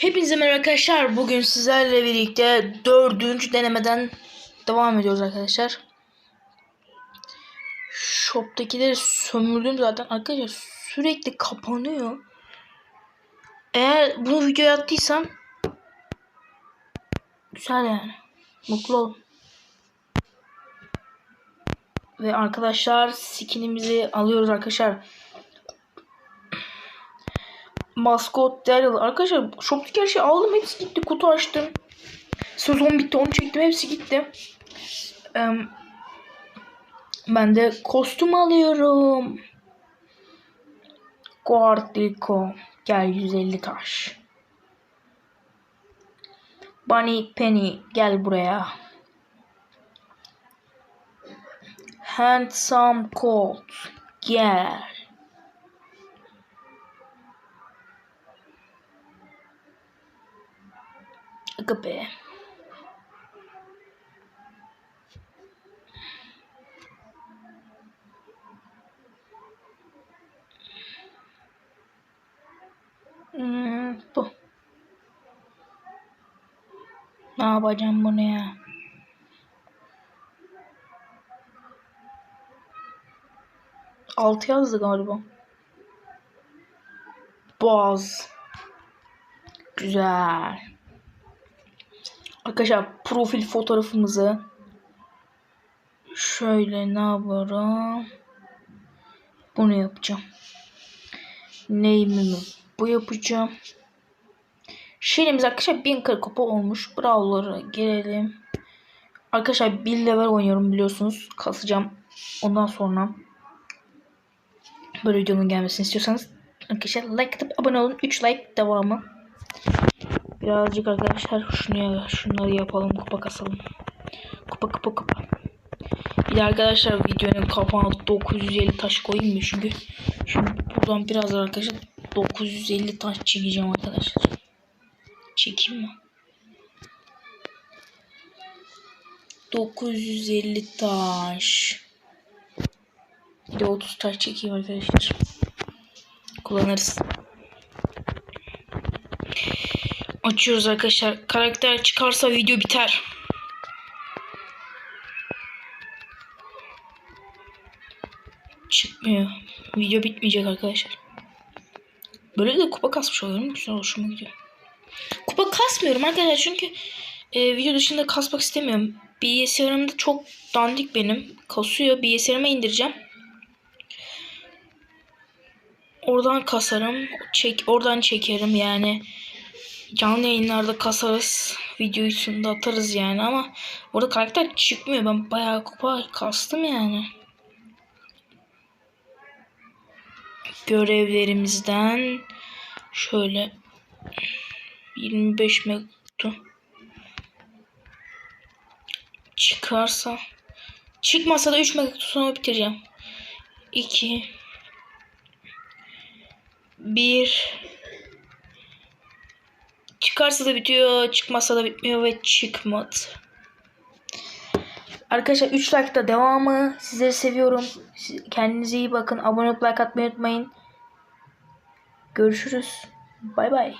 Hepinize merhaba arkadaşlar. Bugün sizlerle birlikte dördüncü denemeden devam ediyoruz arkadaşlar. Shop'takileri sömürdüm zaten. Arkadaşlar sürekli kapanıyor. Eğer bunu videoya attıysam güzel yani. Mutlu olun. Ve arkadaşlar skinimizi alıyoruz arkadaşlar. Maskot Daryl. Arkadaşlar shop'taki her şeyi aldım. Hepsi gitti. Kutu açtım. Sezon bitti. Onu çektim. Hepsi gitti. Ee, ben de kostüm alıyorum. Guardico. Gel 150 taş. Bunny Penny gel buraya. Handsome Colt gel. Aga be. Hmm, bu. Ne yapacağım bunu ya? Altı yazdı galiba. Boğaz. Güzel. Arkadaşlar profil fotoğrafımızı şöyle ne yaparım? Bunu yapacağım. Name'imi bu yapacağım. Şeyimiz arkadaşlar 1040 kupa olmuş. Brawl'lara gelelim. Arkadaşlar 1 level oynuyorum biliyorsunuz. Kasacağım. Ondan sonra böyle videonun gelmesini istiyorsanız arkadaşlar like atıp abone olun. 3 like devamı. Birazcık arkadaşlar şunu şunları yapalım kupa kasalım. Kupa kupa kupa. Bir de arkadaşlar videonun kapağına 950 taş koyayım mı çünkü şimdi buradan biraz arkadaşlar 950 taş çekeceğim arkadaşlar. Çekeyim mi? 950 taş. Bir de 30 taş çekeyim arkadaşlar. Kullanırız. Açıyoruz arkadaşlar. Karakter çıkarsa video biter. Çıkmıyor. Video bitmeyecek arkadaşlar. Böyle de kupa kasmış oluyorum. Güzel hoşuma gidiyor. Kupa kasmıyorum arkadaşlar çünkü e, video dışında kasmak istemiyorum. Bilgisayarımda çok dandik benim. Kasıyor. Bilgisayarıma indireceğim. Oradan kasarım. Çek, oradan çekerim yani canlı yayınlarda kasarız. Videoyu da atarız yani ama orada karakter çıkmıyor. Ben bayağı kupa kastım yani. Görevlerimizden şöyle 25 mektup çıkarsa çıkmasa da 3 mektup sonra bitireceğim. 2 1 Çıkarsa da bitiyor, çıkmazsa da bitmiyor ve çıkmadı. Arkadaşlar 3 like'da devamı. Sizleri seviyorum. Kendinize iyi bakın. Abone olup like atmayı unutmayın. Görüşürüz. Bay bay.